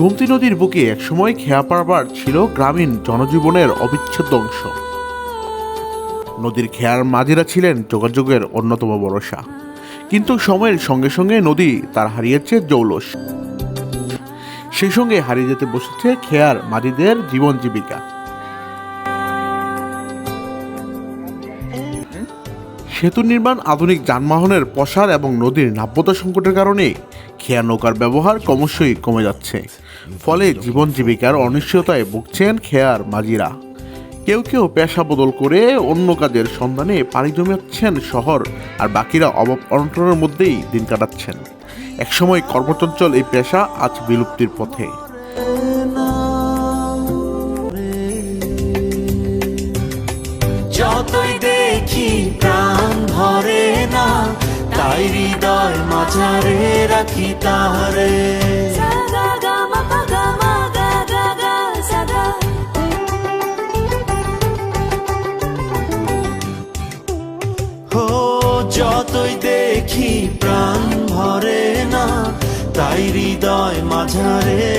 গোমতী নদীর বুকে একসময় খেয়া পারবার ছিল গ্রামীণ জনজীবনের অবিচ্ছেদ্য অংশ। নদীর খেয়ার মাঝিরা ছিলেন যোগাযোগের অন্যতম ভরসা। কিন্তু সময়ের সঙ্গে সঙ্গে নদী তার হারিয়েছে জৌলস। সেই সঙ্গে হারিয়ে যেতে বসেছে খেয়ার মাঝিদের জীবন জীবিকা। সেতু নির্মাণ আধুনিক যানবাহনের প্রসার এবং নদীর নাব্যতা সংকটের কারণে খেয়া নৌকার ব্যবহার ক্রমশই কমে যাচ্ছে। ফলে জীবন জীবিকার অনিশ্চয়তায় ভুগছেন খেয়ার মাঝিরা। কেউ কেউ পেশা বদল করে অন্য কাজের সন্ধানে পাড়ি জমাচ্ছেন শহর আর বাকিরা অভাব অনটনের মধ্যেই দিন কাটাচ্ছেন। একসময় কর্মচঞ্চল এই পেশা আজ বিলুপ্তির পথে। যতই দেখি প্রাণ ভরে না, তাই হৃদয় মাঝারে রাখি তাহারে যতই দেখি প্রাণ ভরে না তাই হৃদয় মাঝারে।